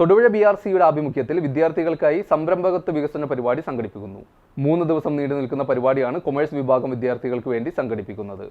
Thodupuzha B R സിയുടെ ആഭിമുഖ്യത്തിൽ വിദ്യാർത്ഥികൾക്കായി സംരംഭകത്വ വികസന പരിപാടി സംഘടിപ്പിക്കുന്നു. മൂന്ന് ദിവസം നീണ്ടു നിൽക്കുന്ന പരിപാടിയാണ് കൊമേഴ്സ് വിഭാഗം വിദ്യാർത്ഥികൾക്ക് വേണ്ടി സംഘടിപ്പിക്കുന്നത്.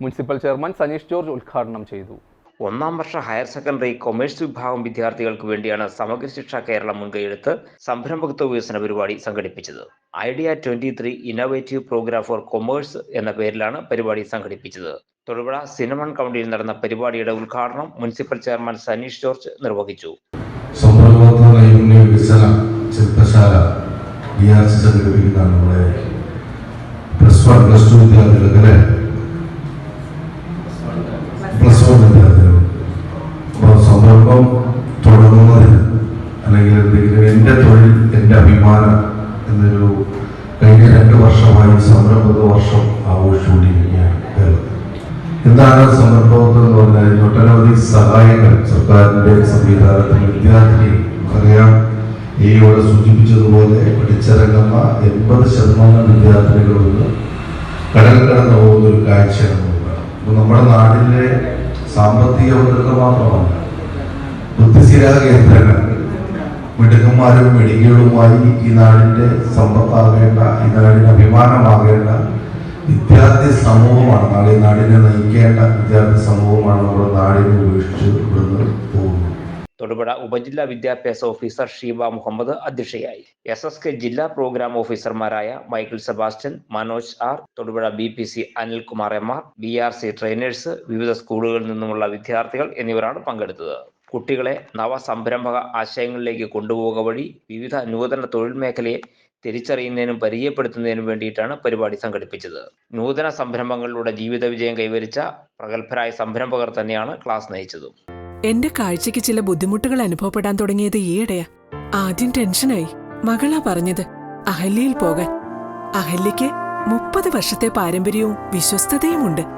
മുനിസിപ്പൽ ചെയർമാൻ സനീഷ് ജോർജ് ഉദ്ഘാടനം ചെയ്തു. ഒന്നാം വർഷ ഹയർ സെക്കൻഡറി കൊമേഴ്സ് വിഭാഗം വിദ്യാർത്ഥികൾക്ക് വേണ്ടിയാണ് സമഗ്ര ശിക്ഷ കേരളം മുൻകൈയെടുത്ത് സംരംഭകത്വ വികസന പരിപാടി സംഘടിപ്പിച്ചത്. Idea twenty three innovative program for commerce എന്ന പേരിലാണ് പരിപാടി സംഘടിപ്പിച്ചത്. തൊടുപുഴ സിനമൺ കൗണ്ടിയിൽ നടന്ന പരിപാടിയുടെ ഉദ്ഘാടനം മുനിസിപ്പൽ ചെയർമാൻ സനീഷ് ജോർജ് നിർവഹിച്ചു. സംരംഭത്വ നൈപുണ്യ വികസന ശില്പശാല ഡി ആർ സി സംഘടിപ്പിക്കുന്നതാണ് നമ്മുടെ പ്ലസ് വൺ പ്ലസ് ടു വിദ്യാർത്ഥികൾക്ക് അല്ലേ? പ്ലസ് വൺ വിദ്യാർത്ഥികൾ. അപ്പോൾ സംരംഭം തുടങ്ങുന്നതിന് അല്ലെങ്കിൽ എന്തെങ്കിലും എന്റെ തൊഴിൽ എന്റെ അഭിമാനം എന്നൊരു കഴിഞ്ഞ രണ്ട് വർഷമായി സംരംഭക വർഷം ആഘോഷിച്ചുകൊണ്ടിരിക്കുകയാണ് കേരളത്തിൽ. എന്താണ് എന്ന് ഒട്ടനവധി സഹായങ്ങൾ സർക്കാരിന്റെ സംവിധാനത്തിൽ വിദ്യാർത്ഥി നമുക്കറിയാം. ഈ ഇവിടെ സൂചിപ്പിച്ചതുപോലെ പഠിച്ചിറങ്ങുന്ന എൺപത് ശതമാനം വിദ്യാർത്ഥികളിൽ നിന്ന് കടൽ കടന്നു പോകുന്ന ഒരു കാഴ്ചയാണ് അപ്പോൾ അപ്പൊ നമ്മുടെ നാടിന്റെ സാമ്പത്തിക ഭദ്രത മാത്രമല്ല ബുദ്ധിസ്ഥിര കേന്ദ്രങ്ങൾ മിടുക്കന്മാരും മിടുക്കികളുമായി ഈ നാടിന്റെ സമ്പത്താകേണ്ട ഈ നാടിന്റെ അഭിമാനമാകേണ്ട വിദ്യാർത്ഥി സമൂഹമാണ് നാളെ നാടിനെ നയിക്കേണ്ട വിദ്യാർത്ഥി സമൂഹമാണ് നമ്മുടെ നാടിനെ ഉപേക്ഷിച്ച് ഇവിടുന്ന് പോകുന്നത്. തൊടുപുഴ ഉപജില്ലാ വിദ്യാഭ്യാസ ഓഫീസർ ഷീബ മുഹമ്മദ് അധ്യക്ഷയായി. എസ് എസ് കെ ജില്ലാ പ്രോഗ്രാം ഓഫീസർമാരായ Michael Sebastian Manoj R Thodupuzha B P C Anilkumar M R B R C trainers വിവിധ സ്കൂളുകളിൽ നിന്നുമുള്ള വിദ്യാർത്ഥികൾ എന്നിവരാണ് പങ്കെടുത്തത്. കുട്ടികളെ നവസംരംഭക ആശയങ്ങളിലേക്ക് കൊണ്ടുപോവുക വഴി വിവിധ നൂതന തൊഴിൽ മേഖലയെ തിരിച്ചറിയുന്നതിനും പരിചയപ്പെടുത്തുന്നതിനും വേണ്ടിയിട്ടാണ് പരിപാടി സംഘടിപ്പിച്ചത്. നൂതന സംരംഭങ്ങളിലൂടെ ജീവിത വിജയം കൈവരിച്ച പ്രഗത്ഭരായ സംരംഭകർ തന്നെയാണ് ക്ലാസ് നയിച്ചത്. എന്റെ കാഴ്ചക്ക് ചില ബുദ്ധിമുട്ടുകൾ അനുഭവപ്പെടാൻ തുടങ്ങിയത് ഈയിടെയാ. ആദ്യം ടെൻഷനായി. മകളാ പറഞ്ഞത് അഹല്യയിൽ പോകാൻ. അഹല്യയ്ക്ക് മുപ്പത് വർഷത്തെ പാരമ്പര്യവും വിശ്വസ്തതയുമുണ്ട്.